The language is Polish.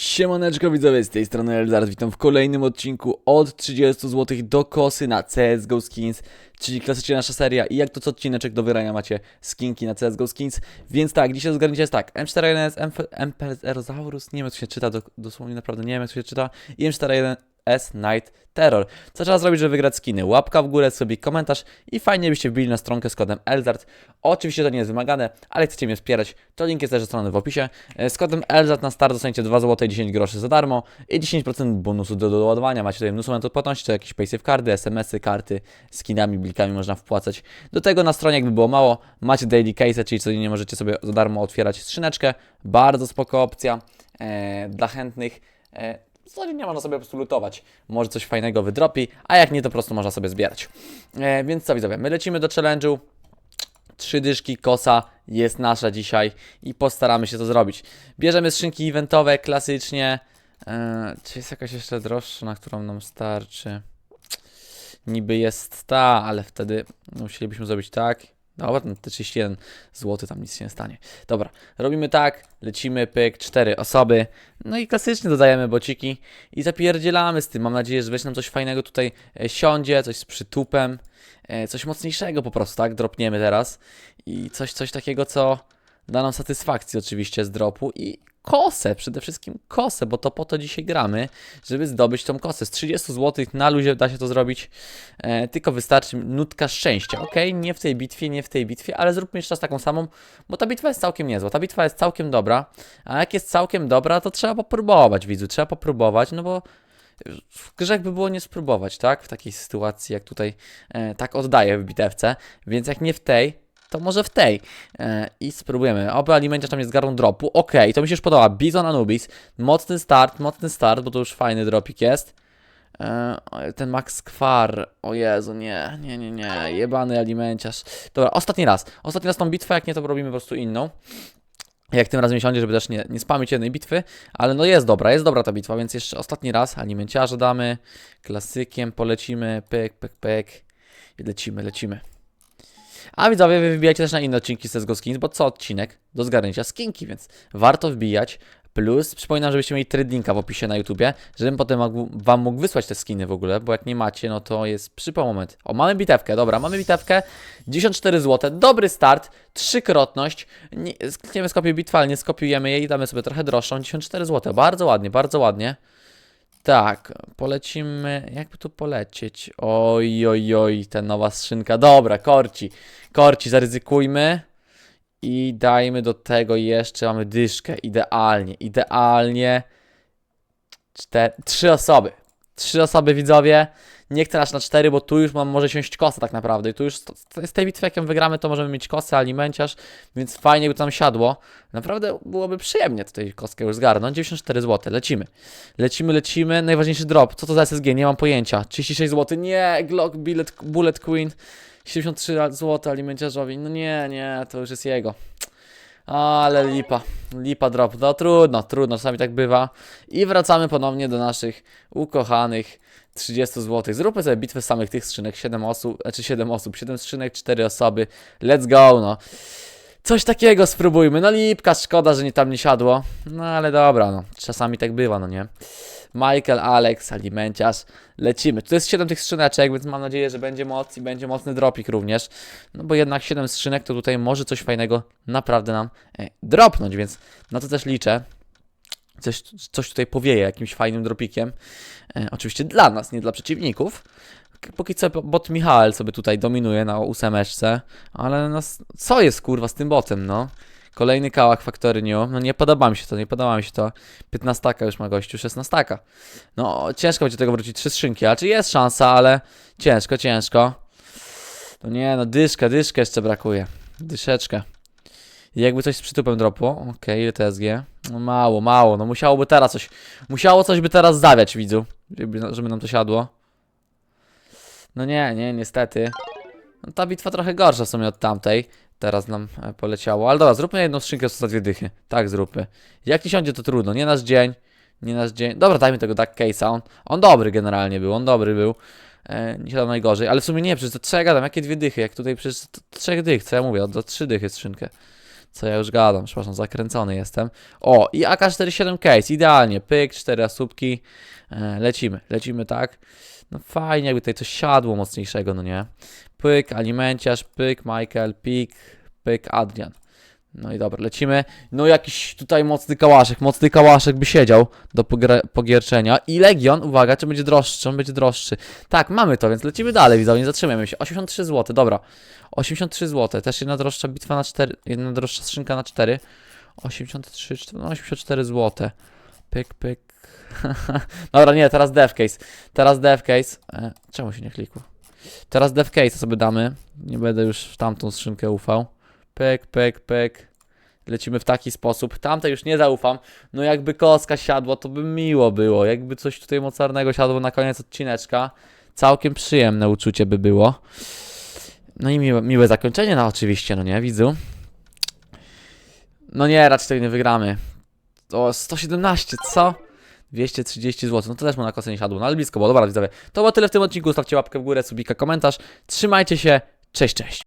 Siemaneczko widzowie, z tej strony Elzar, witam w kolejnym odcinku od 30 zł do kosy na CSGO Skins, czyli klasycznie nasza seria. I jak to co odcineczek do wyrania macie skinki na CSGO Skins, więc tak, dzisiaj zgarnięcie jest tak, M41S, MPZerosaurus, nie wiem to się czyta, do, dosłownie naprawdę nie wiem to się czyta, i M41S Night Terror. Co trzeba zrobić, żeby wygrać skiny? Łapka w górę, sobie komentarz i fajnie byście wbili na stronkę z kodem ELZARD. Oczywiście to nie jest wymagane, ale chcecie mnie wspierać, to link jest też strony w opisie. E, Z kodem ELZARD na start dostaniecie 2 zł i 10 groszy za darmo i 10% bonusu do doładowania. Macie tutaj mnóstwo metod płatności, to jakieś paysafe karty, SMS-y, karty, skinami, blikami można wpłacać. Do tego na stronie jakby było mało, macie daily case, czyli codziennie możecie sobie za darmo otwierać skrzyneczkę. Bardzo spoko opcja e, dla chętnych. E, Codziennie można sobie po prostu lutować. Może coś fajnego wydropi, a jak nie, to po prostu można sobie zbierać. E, więc co widzowie, my lecimy do challenge'u. Trzy dyszki kosa jest nasza dzisiaj i postaramy się to zrobić. Bierzemy skrzynki eventowe klasycznie. E, czy jest jakaś jeszcze droższa, na którą nam starczy? Niby jest ta, ale wtedy musielibyśmy zrobić tak. Dobra, no te 31 zł, tam nic się nie stanie. Dobra, robimy tak, lecimy, pyk, cztery osoby. No i klasycznie dodajemy bociki i zapierdzielamy z tym. Mam nadzieję, że weź nam coś fajnego tutaj e, siądzie, coś z przytupem, e, coś mocniejszego po prostu, tak? Dropniemy teraz. I coś, coś takiego, co da nam satysfakcję oczywiście z dropu i kosę, przede wszystkim kosę, bo to po to dzisiaj gramy, żeby zdobyć tą kosę. Z 30 zł na luzie da się to zrobić, e, tylko wystarczy nutka szczęścia, ok? Nie w tej bitwie, nie w tej bitwie, ale zróbmy jeszcze raz taką samą, bo ta bitwa jest całkiem niezła, ta bitwa jest całkiem dobra, a jak jest całkiem dobra, to trzeba popróbować, widzu, trzeba popróbować, no bo grzech by było nie spróbować, tak? W takiej sytuacji, jak tutaj e, tak oddaję w bitewce, więc jak nie w tej, to może w tej. E, I spróbujemy. Oby alimenciarz tam nie zgarną dropu. Okej, to mi się już podoba. Bizon Anubis. Mocny start, mocny start, bo to już fajny dropik jest. E, ten Max Kwar. O Jezu, nie, nie, nie, nie. Jebany alimenciarz. Dobra, ostatni raz. Ostatni raz tą bitwę, jak nie, to robimy po prostu inną. Jak tym razem siądzie, żeby też nie, nie spamić jednej bitwy, ale no jest dobra, jest dobra ta bitwa, więc jeszcze ostatni raz alimenciarza damy, klasykiem polecimy, pyk, pyk, pyk i lecimy, lecimy. A widzowie, wy wbijacie też na inne odcinki z CSGO Skins, bo co odcinek do zgarnięcia skinki, więc warto wbijać. Plus, przypominam, żebyście mieli threadlinka w opisie na YouTubie, żebym potem mógł, wam mógł wysłać te skiny w ogóle, bo jak nie macie, no to jest przypał moment. O, mamy bitewkę, dobra, mamy bitewkę, 94 zł, dobry start, trzykrotność, nie, sklikniemy skopiuj bitwę, ale nie skopiujemy jej, damy sobie trochę droższą, 94 zł, bardzo ładnie, bardzo ładnie. Tak, polecimy. Jakby tu polecieć? Oj, oj, oj, ta nowa skrzynka. Dobra, korci. Korci, zaryzykujmy. I dajmy do tego jeszcze, mamy dyszkę. Idealnie, idealnie. Cztery, trzy osoby. Trzy osoby widzowie. Nie chcę aż na cztery, bo tu już mam może siąść kosa tak naprawdę. I tu już z- tej bitwy, jak ją wygramy, to możemy mieć kosę, alimenciarz, więc fajnie by tam siadło. Naprawdę byłoby przyjemnie tutaj kostkę już zgarnąć. 94 zł, lecimy. Lecimy, lecimy. Najważniejszy drop. Co to za SSG? Nie mam pojęcia. 36 zł. Nie, Glock, Bullet, Bullet Queen. 73 zł alimenciarzowi. No nie, nie, to już jest jego. Ale lipa, lipa drop. No trudno, trudno, czasami tak bywa. I wracamy ponownie do naszych ukochanych 30 zł. Zróbmy sobie bitwę samych tych skrzynek. 7 osób, znaczy 7 osób, 7 skrzynek, 4 osoby. Let's go, no. Coś takiego spróbujmy. No lipka, szkoda, że nie tam nie siadło. No ale dobra, no. Czasami tak bywa, no nie. Michael, Alex, alimenciarz. Lecimy. Tu jest 7 tych skrzyneczek, więc mam nadzieję, że będzie moc i będzie mocny dropik również. No bo jednak 7 skrzynek to tutaj może coś fajnego naprawdę nam e, dropnąć, więc na to też liczę. Coś, coś tutaj powieje jakimś fajnym dropikiem. E, oczywiście dla nas, nie dla przeciwników. Póki co bot Michael sobie tutaj dominuje na ósemeczce, ale no, co jest kurwa z tym botem, no? Kolejny kałak Factory New, no nie podoba mi się to, nie podoba mi się to. 15 już ma gościu, 16. No ciężko będzie do tego wrócić, trzy skrzynki, a czy jest szansa, ale ciężko, ciężko. No nie, no dyszkę, dyszkę jeszcze brakuje. Dyszeczkę. I jakby coś z przytupem dropło, okej, ile TSG? No mało, mało, no musiałoby teraz coś, musiało coś by teraz zawiać widzu, żeby, żeby nam to siadło. No nie, nie, niestety. No, ta bitwa trochę gorsza w sumie od tamtej. Teraz nam e, poleciało. Ale dobra, zróbmy jedną skrzynkę za dwie dychy. Tak zróbmy. Jak nie siądzie, to trudno. Nie nasz dzień. Nie nasz dzień. Dobra, dajmy tego Duck Case'a. On, on dobry generalnie był. On dobry był. E, nie siadał najgorzej. Ale w sumie nie, przecież to trzech gadam. Jakie dwie dychy? Jak tutaj przecież to trzech dych. Co ja mówię? Do trzy dychy skrzynkę. Co ja już gadam, przepraszam, zakręcony jestem. O, i AK-47 case, idealnie. Pyk, cztery asupki. E, lecimy, lecimy tak. No fajnie, jakby tutaj coś siadło mocniejszego, no nie? Pyk, alimenciarz, pyk, Michael, pik, pyk, Adrian. No i dobra, lecimy. No jakiś tutaj mocny kałaszek, mocny kałaszek by siedział do pogierczenia. I Legion, uwaga, czy będzie droższy, on będzie droższy. Tak, mamy to, więc lecimy dalej, widzowie, nie zatrzymajmy się. 83 zł, dobra. 83 zł, też jedna droższa bitwa na 4, jedna droższa skrzynka na 4. 83, czter- no 84 zł. Pyk, pyk. Dobra, nie, teraz dev case. Teraz dev case. E, czemu się nie klikło? Teraz dev case sobie damy. Nie będę już w tamtą skrzynkę ufał. Pyk, pyk, pyk. Lecimy w taki sposób. Tamte już nie zaufam. No jakby koska siadła, to by miło było. Jakby coś tutaj mocarnego siadło na koniec odcineczka. Całkiem przyjemne uczucie by było. No i miłe, miłe zakończenie, no oczywiście, no nie, widzu. No nie, raczej tego nie wygramy. O, 117, co? 230 zł, no to też mu na kosę nie siadło, no ale blisko było, dobra widzowie. To było tyle w tym odcinku, stawcie łapkę w górę, subika, komentarz. Trzymajcie się, cześć, cześć.